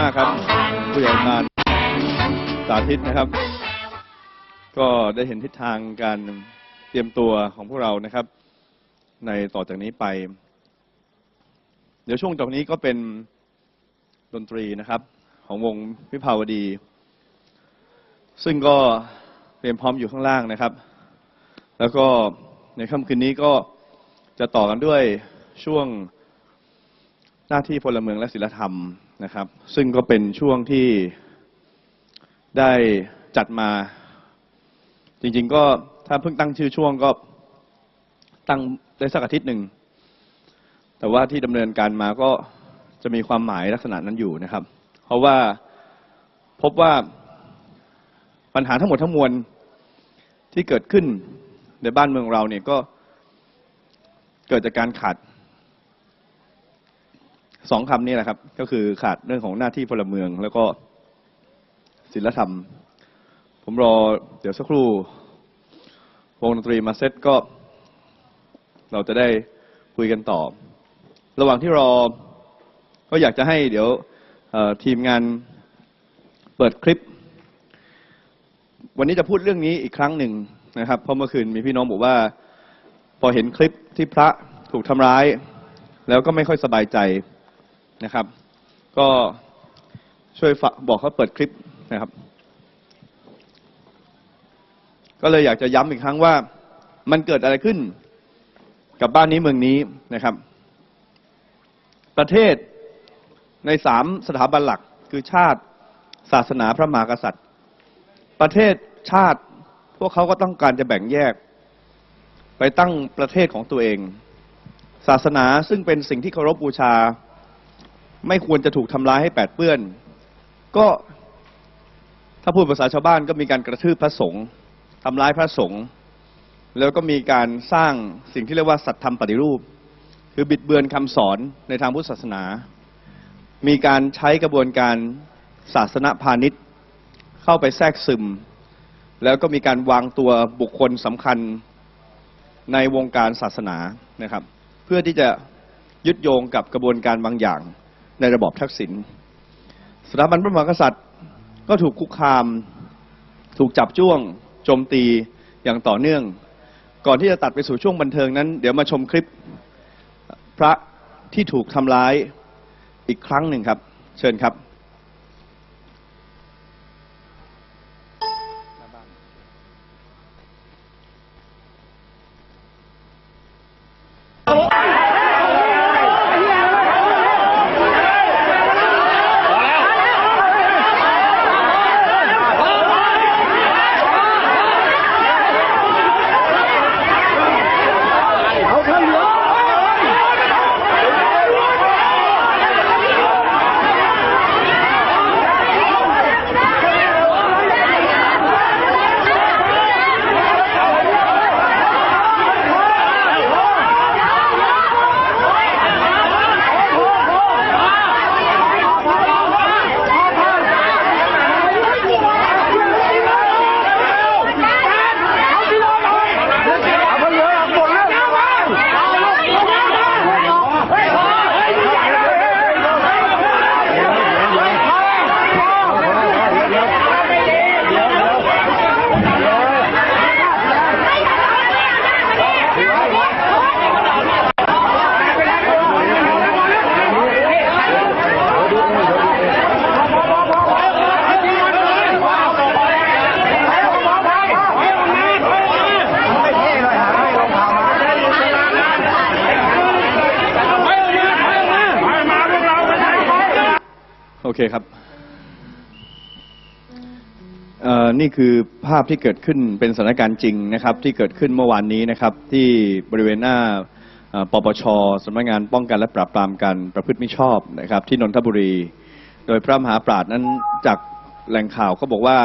มากครับ ผู้ใหญ่มานสาธิตนะครับ ก็ได้เห็นทิศทางการเตรียมตัวของพวกเรานะครับ ในต่อจากนี้ไป เดี๋ยวช่วงต่อนี้ก็เป็นดนตรีนะครับ ของวงวิภาวดี ซึ่งก็เตรียมพร้อมอยู่ข้างล่างนะครับ แล้วก็ในค่ำคืนนี้ก็จะต่อกันด้วยช่วงหน้าที่พลเมืองและศิลธรรม นะครับ ซึ่งก็เป็นช่วงที่ได้จัดมา จริง ๆ ก็ถ้าเพิ่งตั้งชื่อช่วงก็ตั้งได้สักอาทิตย์หนึ่ง แต่ว่าที่ดำเนินการมาก็จะมีความหมายลักษณะนั้นอยู่นะครับ เพราะว่าพบว่าปัญหาทั้งหมดทั้งมวลที่เกิดขึ้นในบ้านเมืองเราเนี่ยก็เกิดจากการขาด สองคำนี้แหละครับ ก็คือขาดเรื่องของหน้าที่พลเมือง แล้วก็ศิลธรรม ผมรอเดี๋ยวสักครู่วงดนตรีมาเซตก็ เราจะได้คุยกันต่อ ระหว่างที่รอ ก็อยากจะให้เดี๋ยวทีมงานเปิดคลิป วันนี้จะพูดเรื่องนี้อีกครั้งหนึ่งนะครับ เพราะเมื่อคืนมีพี่น้องบอกว่า พอเห็นคลิปที่พระถูกทำร้าย แล้วก็ไม่ค่อยสบายใจ นะครับ ก็ช่วยบอกเขาเปิดคลิปนะครับ ก็เลยอยากจะย้ำอีกครั้งว่ามันเกิดอะไรขึ้นกับบ้านนี้เมืองนี้นะครับ ประเทศในสามสถาบันหลักคือชาติศาสนาพระมหากษัตริย์ ประเทศชาติพวกเขาก็ต้องการจะแบ่งแยก ไปตั้งประเทศของตัวเอง ศาสนาซึ่งเป็นสิ่งที่เคารพบูชา ไม่ควรจะถูกทำร้ายให้แปดเปื้อน ก็ถ้าพูดภาษาชาวบ้านก็มีการกระทืบพระสงฆ์ทำร้ายพระสงฆ์แล้วก็มีการสร้างสิ่งที่เรียกว่าสัตธรรมปฏิรูป คือบิดเบือนคำสอนในทางพุทธศาสนา มีการใช้กระบวนการศาสนพาณิชย์ เข้าไปแทรกซึม แล้วก็มีการวางตัวบุคคลสำคัญในวงการศาสนานะครับ เพื่อที่จะยึดโยงกับกระบวนการบางอย่าง ในระบอบทักษิณสถาบันพระมหากษัตริย์ก็ถูกคุกคาม ถูกจับจ้วง โจมตีอย่างต่อเนื่อง ก่อนที่จะตัดไปสู่ช่วงบันเทิงนั้น เดี๋ยวมาชมคลิปพระที่ถูกทำร้ายอีกครั้งหนึ่งครับ เชิญครับ เคครับอ่อนี่คือภาพที่เกิดขึ้นเป็นสถานการณ์จริงนะครับ ที่เกิดขึ้นเมื่อวานนี้นะครับ ที่บริเวณหน้าปปชสำนักงานป้องกันและปราบปรามการประพฤติมิชอบนะครับ ที่นนทบุรี โดยพระมหาปราชนั้นจากแหล่งข่าวเขาบอกว่า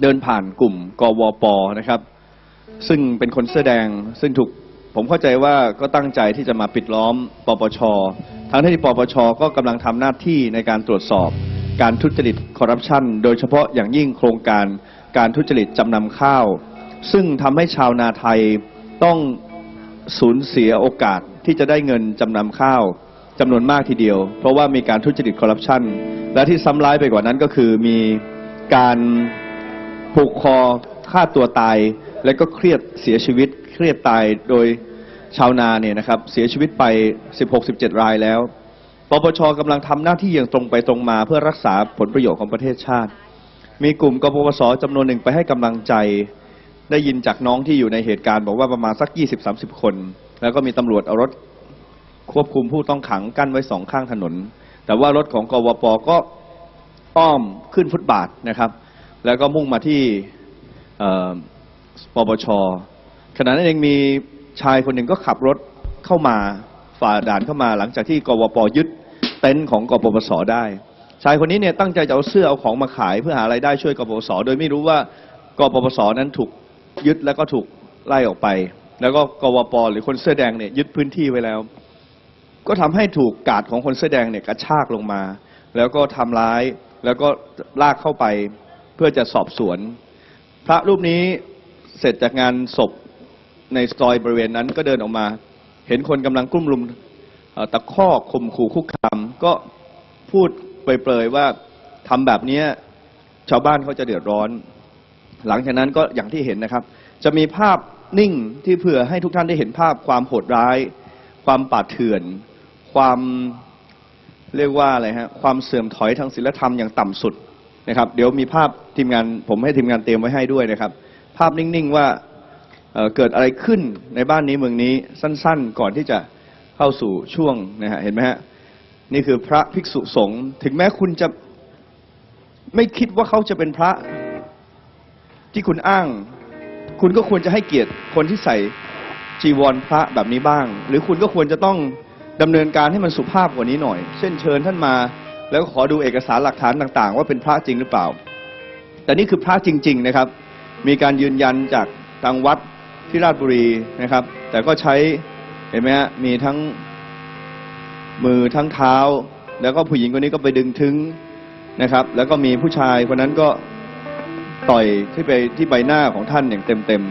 เดินผ่านกลุ่มกวปนะครับ ซึ่งเป็นคนเสื้อแดงซึ่งถูกผมเข้าใจว่าก็ตั้งใจที่จะมาปิดล้อมปปช ทั้งที่ปปชก็กำลังทำหน้าที่ในการตรวจสอบ การทุจริตคอร์รัปชันโดยเฉพาะอย่างยิ่งโครงการการทุจริตจำนำข้าว ซึ่งทำให้ชาวนาไทยต้องสูญเสียโอกาสที่จะได้เงินจำนำข้าวจำนวนมากทีเดียว เพราะว่ามีการทุจริตคอร์รัปชันและที่ซ้ำร้ายไปกว่านั้นก็คือมีการผูกคอฆ่าตัวตาย และก็เครียดเสียชีวิต เครียดตายโดย ชาวนาเนี่ยนะครับเสียชีวิตไป 16-17 รายแล้ว ปปชกำลังทำหน้าที่อย่างตรงไปตรงมาเพื่อรักษาผลประโยชน์ของประเทศชาติ มีกลุ่มกปปสจำนวนหนึ่งไปให้กำลังใจ ได้ยินจากน้องที่อยู่ในเหตุการณ์บอกว่าประมาณสัก 20-30 คน แล้วก็มีตำรวจเอารถควบคุมผู้ต้องขังกั้นไว้สองข้างถนน แต่ว่ารถของกวปก็อ้อมขึ้นฟุตบาทนะครับ แล้วก็มุ่งมาที่ปปชขณะนั้นเองมี ชายคนหนึ่งก็ขับรถเข้ามาฝ่าด่านเข้ามาหลังจากที่กวปยึดเต็นท์ของกปปสได้ ชายคนนี้เนี่ยตั้งใจจะเอาเสื้อเอาของมาขายเพื่อหารายได้ช่วยกปปส โดยไม่รู้ว่ากปปสนั้นถูกยึดแล้วก็ถูกไล่ออกไป แล้วก็กวปหรือคนเสื้อแดงเนี่ยยึดพื้นที่ไว้แล้ว ก็ทำให้ถูกกาดของคนเสื้อแดงเนี่ยกระชากลงมา แล้วก็ทำร้ายแล้วก็ลากเข้าไปเพื่อจะสอบสวน พระรูปนี้เสร็จจากงานศพ ในซอยบริเวณนั้นก็เดินออกมา เห็นคนกำลังกลุ่มลุมตะคอกข่มขู่คุกคามก็พูดเปรยๆว่าทำแบบเนี้ยชาวบ้านเขาจะเดือดร้อน หลังจากนั้นก็อย่างที่เห็นนะครับ จะมีภาพนิ่งที่เผื่อให้ทุกท่านได้เห็นภาพความโหดร้าย ความป่าดเถื่อน ความเรียกว่าอะไรฮะความเสื่อมถอยทางศีลธรรมอย่างต่ำสุดนะครับ เดี๋ยวมีภาพทีมงานผมให้ทีมงานเตรียมไว้ให้ด้วยนะครับ ภาพนิ่งๆว่า เกิดอะไรขึ้นในบ้านนี้เมืองนี้สั้นๆ ก่อนที่จะเข้าสู่ช่วงนะฮะเห็นไหมฮะนี่คือพระภิกษุสงฆ์ถึงแม้คุณจะไม่คิดว่าเขาจะเป็นพระที่คุณอ้าง คุณก็ควรจะให้เกียรติคนที่ใส่จีวรพระแบบนี้บ้าง หรือคุณก็ควรจะต้องดำเนินการให้มันสุภาพกว่านี้หน่อย เช่นเชิญท่านมา แล้วก็ขอดูเอกสารหลักฐานต่าง ๆ ว่าเป็นพระจริงหรือเปล่า แต่นี่คือพระจริง ๆ นะครับ มีการยืนยันจากทางวัด ที่ราชบุรีนะครับ แต่ก็ใช้เห็นไหมฮะมีทั้งมือทั้งเท้า แล้วก็ผู้หญิงคนนี้ก็ไปดึงถึงนะครับ แล้วก็มีผู้ชายคนนั้นก็ต่อยที่ไปที่ใบหน้าของท่านอย่างเต็ม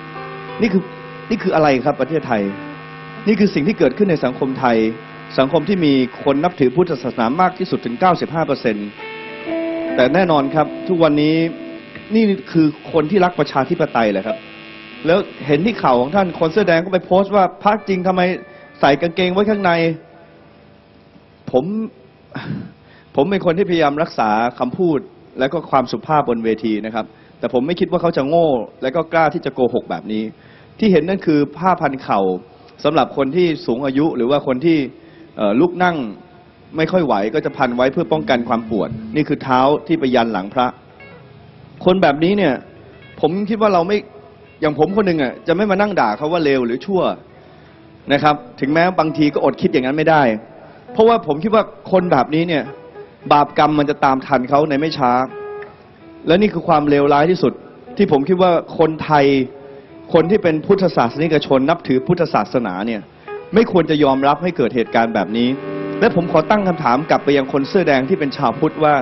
ๆนี่คือนี่คืออะไรครับประเทศไทย นี่คือสิ่งที่เกิดขึ้นในสังคมไทย สังคมที่มีคนนับถือพุทธศาสนามากที่สุดถึง 95เปอร์เซ็นแต่แน่นอนครับทุกวันนี้นี่คือคนที่รักประชาธิปไตยแหละครับ แล้วเห็นที่ข่าของท่านคนเสื้อแดงก็ไปโพสต์ว่าพรรคจริงทำไมใส่กางเกงไว้ข้างใน ผม ผมเป็นคนที่พยายามรักษาคำพูด และก็ความสุภาพบนเวทีนะครับ แต่ผมไม่คิดว่าเขาจะโง่ และก็กล้าที่จะโกหกแบบนี้ ที่เห็นนั่นคือผ้าพันเข่าสำหรับคนที่สูงอายุหรือว่าคนที่เอ่อลุกนั่งไม่ค่อยไหวก็จะพันไว้เพื่อป้องกันความปวด นี่คือเท้าที่ไปยันหลังพระ คนแบบนี้เนี่ย ผมคิดว่าเราไม่ อย่างผมคนหนึ่งอะจะไม่มานั่งด่าเขาว่าเลวหรือชั่วนะครับ ถึงแม้บางทีก็อดคิดอย่างนั้นไม่ได้ เพราะว่าผมคิดว่าคนแบบนี้เนี่ย บาปกรรมมันจะตามทันเขาในไม่ช้า และนี่คือความเลวร้ายที่สุด ที่ผมคิดว่าคนไทยคนที่เป็นพุทธศาสนิกชน นับถือพุทธศาสนาเนี่ย ไม่ควรจะยอมรับให้เกิดเหตุการณ์แบบนี้ และผมขอตั้งคำถามกลับไปยังคนเสื้อแดงที่เป็นชาวพุทธว่า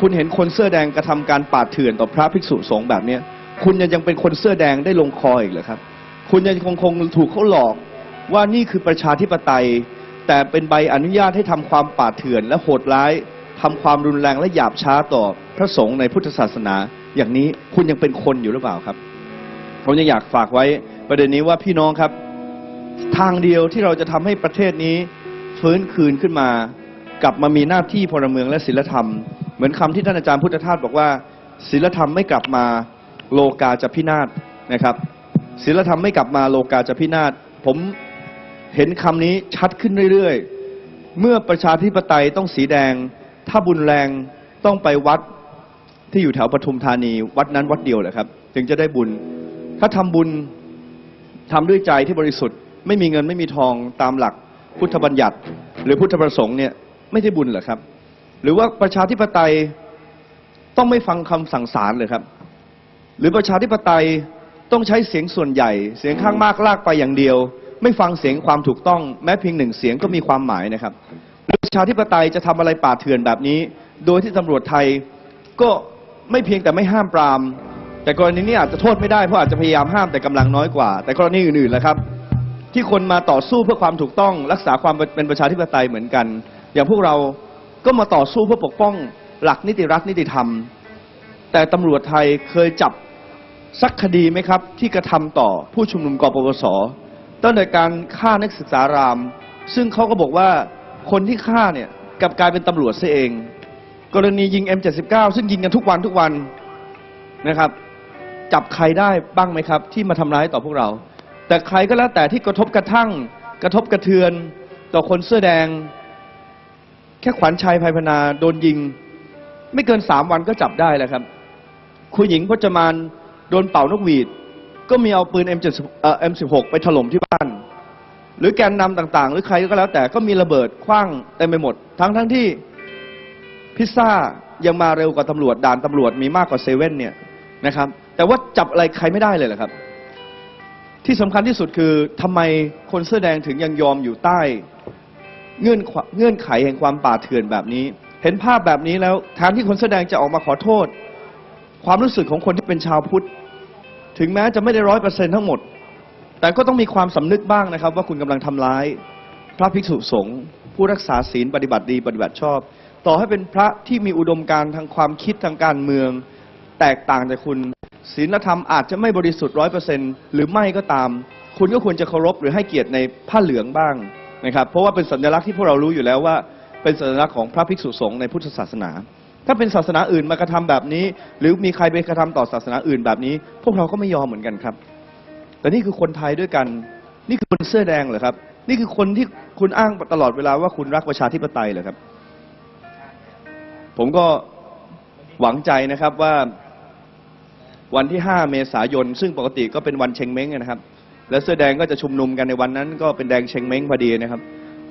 คุณเห็นคนเสื้อแดงกระทำการปาดเถื่อนต่อพระภิกษุสงฆ์แบบเนี้ย คุณยังยังเป็นคนเสื้อแดงได้ลงคออีกเหรอครับ คุณยังคงคงถูกเขาหลอกว่านี่คือประชาธิปไตย แต่เป็นใบอนุญาตให้ทำความปาดเถื่อน และโหดร้ายทำความรุนแรงและหยาบช้าต่อพระสงฆ์ในพุทธศาสนา อย่างนี้คุณยังเป็นคนอยู่หรือเปล่าครับ ผมยังอยากฝากไว้ประเด็นนี้ว่าพี่น้องครับ ทางเดียวที่เราจะทำให้ประเทศนี้ฟื้นคืนขึ้นมา กลับมามีหน้าที่พลเมืองและศีลธรรม เหมือนคำที่ท่านอาจารย์พุทธทาสบอกว่าศีลธรรมไม่กลับมา โลกาจะพินาศนะครับศีลธรรมไม่กลับมาโลกาจะพินาศผมเห็นคำนี้ชัดขึ้นเรื่อยๆ เมื่อประชาธิปไตยต้องสีแดง ถ้าบุญแรงต้องไปวัดที่อยู่แถวปทุมธานี วัดนั้นวัดเดียวแหละครับ ถึงจะได้บุญ ถ้าทำบุญทำด้วยใจที่บริสุทธิ์ ไม่มีเงินไม่มีทองตามหลักพุทธบัญญัติ หรือพุทธประสงค์เนี่ยไม่ได้บุญเหรอครับ หรือว่าประชาธิปไตยต้องไม่ฟังคำสั่งสารเลยครับ หรือประชาธิปไตยต้องใช้เสียงส่วนใหญ่ เสียงข้างมากลากไปอย่างเดียว ไม่ฟังเสียงความถูกต้อง แม้เพียงหนึ่งเสียงก็มีความหมายนะครับหรือประชาธิปไตยจะทำอะไรป่าเถื่อนแบบนี้ โดยที่ตำรวจไทยก็ไม่เพียงแต่ไม่ห้ามปราม แต่กรณีนี้อาจจะโทษไม่ได้เพราะอาจจะพยายามห้ามแต่กำลังน้อยกว่า แต่กรณีอื่นๆแล้วครับ ที่คนมาต่อสู้เพื่อความถูกต้อง รักษาความเป็นประชาธิปไตยเหมือนกัน อย่างพวกเราก็มาต่อสู้เพื่อปกป้องหลักนิติรัฐนิติธรรม แต่ตำรวจไทยเคยจับ สักคดีไหมครับ ที่กระทำต่อผู้ชุมนุมกปปสตั้งแต่การฆ่านักศึกษาราม ซึ่งเขาก็บอกว่าคนที่ฆ่าเนี่ยกลับกลายเป็นตำรวจซะเอง กรณียิง M79 ซึ่งยิงกันทุกวันทุกวันนะครับ จับใครได้บ้างไหมครับ ที่มาทำร้ายต่อพวกเรา แต่ใครก็แล้วแต่ที่กระทบกระทั่ง กระทบกระเทือนต่อคนเสื้อแดง แค่ขวัญชัยภัยพนาโดนยิง ไม่เกินสามวันก็จับได้แล้วครับ คุณหญิงพจมาน โดนเป่านกหวีด ก็มีเอาปืน M7 เอ่อ M16 ไปถล่มที่บ้าน หรือแกนนำต่างๆ หรือใครก็แล้วแต่ก็มีระเบิดคว้างเต็มไปหมด ทั้งทั้งที่พิซซ่ายังมาเร็วกว่าตำรวจด่านตำรวจมีมากกว่าเซเว่นเนี่ยนะครับ แต่ว่าจับอะไรใครไม่ได้เลยเหรอครับ ที่สำคัญที่สุดคือทำไมคนเสื้อแดงถึงยังยอมอยู่ใต้ เงื่อนเงื่อนไขแห่งความป่าเถื่อนแบบนี้ เห็นภาพแบบนี้แล้วแทนที่คนแสอแดงจะออกมาขอโทษ ความรู้สึกของคนที่เป็นชาวพุทธ ถึงแม้จะไม่ได้ร้อยเปอร์เซ็นทั้งหมด แต่ก็ต้องมีความสำนึกบ้างนะครับ ว่าคุณกำลังทำร้าย พระภิกษุสงฆ์ผู้รักษาศีลปฏิบัติดีปฏิบัติชอบ ต่อให้เป็นพระที่มีอุดมการณ์ทางความคิดทางการเมือง แตกต่างจากคุณศีลธรรมอาจจะไม่บริสุทธิ์ร้อยเปอร์เซ็นหรือไม่ก็ตาม คุณก็ควรจะเคารพหรือให้เกียรติในผ้าเหลืองบ้างนะครับ เพราะว่าเป็นสัญลักษณ์ที่พวกเรารู้อยู่แล้วว่า เป็นสัญลักษณ์ของพระภิกษุสงฆ์ในพุทธศาสนา ถ้าเป็นศาสนาอื่นมากระทำแบบนี้ หรือมีใครไปกระทำต่อศาสนาอื่นแบบนี้ พวกเราก็ไม่ยอมเหมือนกันครับ แต่นี่คือคนไทยด้วยกัน นี่คือคนเสื้อแดงเหรอครับ นี่คือคนที่คุณอ้างตลอดเวลาว่าคุณรักประชาธิปไตยเหรอครับ ผมก็หวังใจนะครับว่าวันที่ 5 เมษายน ซึ่งปกติก็เป็นวันเชงเม้งนะครับ และเสื้อแดงก็จะชุมนุมกันในวันนั้น ก็เป็นแดงเชงเม้งพอดีนะครับ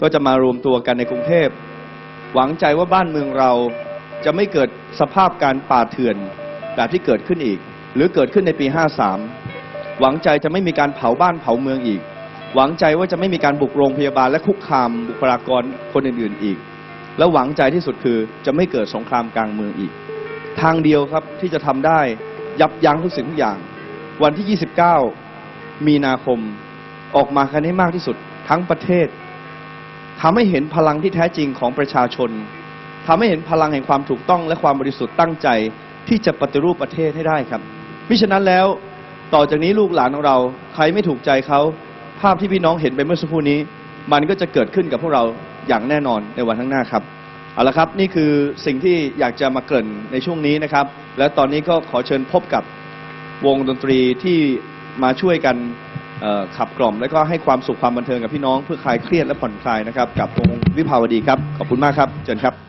ก็จะมารวมตัวกันในกรุงเทพ หวังใจว่าบ้านเมืองเรา จะไม่เกิดสภาพการป่าเถื่อนแบบที่เกิดขึ้นอีก หรือเกิดขึ้นในปี 53 หวังใจจะไม่มีการเผาบ้านเผาเมืองอีก หวังใจว่าจะไม่มีการบุกโรงพยาบาลและคุกคามบุคลากรคนอื่นๆอีก และหวังใจที่สุดคือจะไม่เกิดสงครามกลางเมืองอีก ทางเดียวครับที่จะทำได้ยับยั้งทุกสิ่งทุกอย่าง วันที่ 29 มีนาคมออกมากันให้มากที่สุดทั้งประเทศทำให้เห็นพลังที่แท้จริงของประชาชน ทำให้เห็นพลังแห่งความถูกต้องและความบริสุทธิ์ตั้งใจที่จะปฏิรูปประเทศให้ได้ครับ มิฉะนั้นแล้วต่อจากนี้ลูกหลานของเราใครไม่ถูกใจเขาภาพที่พี่น้องเห็นไปเมื่อสักครู่นี้ มันก็จะเกิดขึ้นกับพวกเราอย่างแน่นอนในวันข้างหน้าครับเอาละครับนี่คือสิ่งที่อยากจะมาเกริ่นในช่วงนี้นะครับ และตอนนี้ก็ขอเชิญพบกับวงดนตรีที่มาช่วยกันขับกล่อม และก็ให้ความสุขความบันเทิงกับพี่น้องเพื่อคลายเครียดและผ่อนคลายนะครับ กับวงวิภาวดีครับ ขอบคุณมากครับเชิญครับ